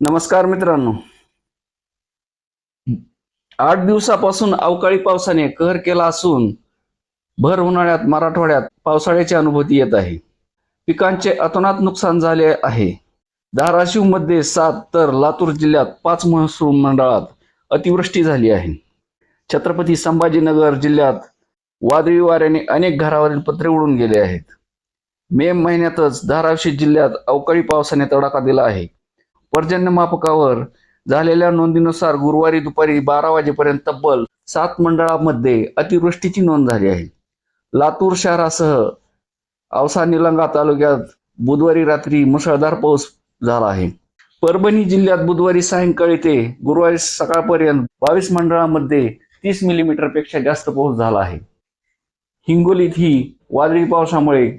नमस्कार मित्रांनो. आठ दिवसापासून अवकाळी पावसाने कहर केला असून भर उन्हाळ्यात मराठवाड्यात पावसाळ्याची अनुभूती येत आहे. पिकांचे अतोनात नुकसान झाले आहे. धाराशिवमध्ये सात तर लातूर जिल्ह्यात पाच महसूल मंडळात अतिवृष्टी झाली आहे. छत्रपती संभाजीनगर जिल्ह्यात वादळी वाऱ्याने अनेक घरावरील पत्रे उडून गेले आहेत. मे महिन्यातच धाराशिव जिल्ह्यात अवकाळी पावसाने तडाखा दिला आहे. पर्जन्यमापकावर झालेल्या नोंदीनुसार गुरुवारी दुपारी बारा वाजेपर्यंत तब्बल सात मंडळामध्ये अतिवृष्टीची नोंद झाली आहे. लातूर शहरासह औसा निलंगा तालुक्यात बुधवारी रात्री मुसळधार पाऊस झाला आहे. परभणी जिल्ह्यात बुधवारी सायंकाळी ते गुरुवारी सकाळपर्यंत बावीस मंडळामध्ये तीस मिलीमीटरपेक्षा जास्त पाऊस झाला आहे. हिंगोलीत ही वादळी पावसामुळे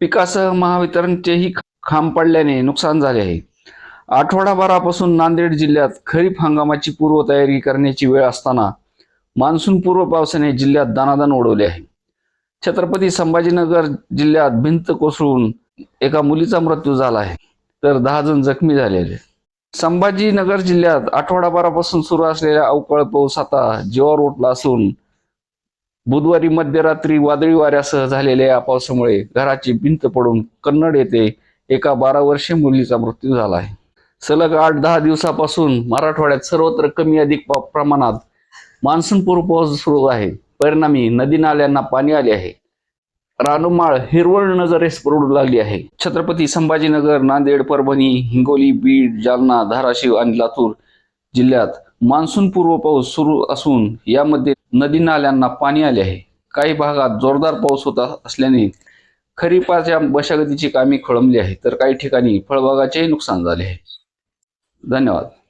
पिकासह महावितरणचेही खांब पडल्याने नुकसान झाले आहे. आठवडाभरापासून नांदेड जिल्ह्यात खरीप हंगामाची पूर्वतयारी करण्याची वेळ असताना मान्सून पूर्व पावसाने जिल्ह्यात दानादान ओढवले आहे. छत्रपती संभाजीनगर जिल्ह्यात भिंत कोसळून एका मुलीचा मृत्यू झाला आहे तर दहा जण जखमी झालेले संभाजीनगर जिल्ह्यात आठवडाभरापासून सुरू असलेला अवकाळ पाऊस आता जीवावर उठला असून बुधवारी मध्यरात्री वादळी वाऱ्यासह झालेल्या या पावसामुळे घराची भिंत पडून कन्नड येथे एका बारा वर्षीय मुलीचा मृत्यू झाला आहे. सलग आठ दहा दिवसापासून मराठवाड्यात सर्वत्र कमी अधिक प्रमाणात प्रमाणात मान्सूनपूर्व पाऊस सुरू आहे. परिणामी नदी नाल्यांना पाणी आले आहे. रानुमाळ हिरवळ नजरेस पडू लागली आहे. छत्रपती संभाजीनगर नांदेड परभणी हिंगोली बीड जालना धाराशिव आणि लातूर जिल्ह्यात मान्सूनपूर्व पाऊस सुरू असून यामध्ये नदी नाल्यांना पाणी आले आहे. काही भागात जोरदार पाऊस होत असल्याने खरीपाच्या मशागतीची कामे खोळंबली आहे तर काही ठिकाणी फळबागाचेही नुकसान झाले आहे. Daniela.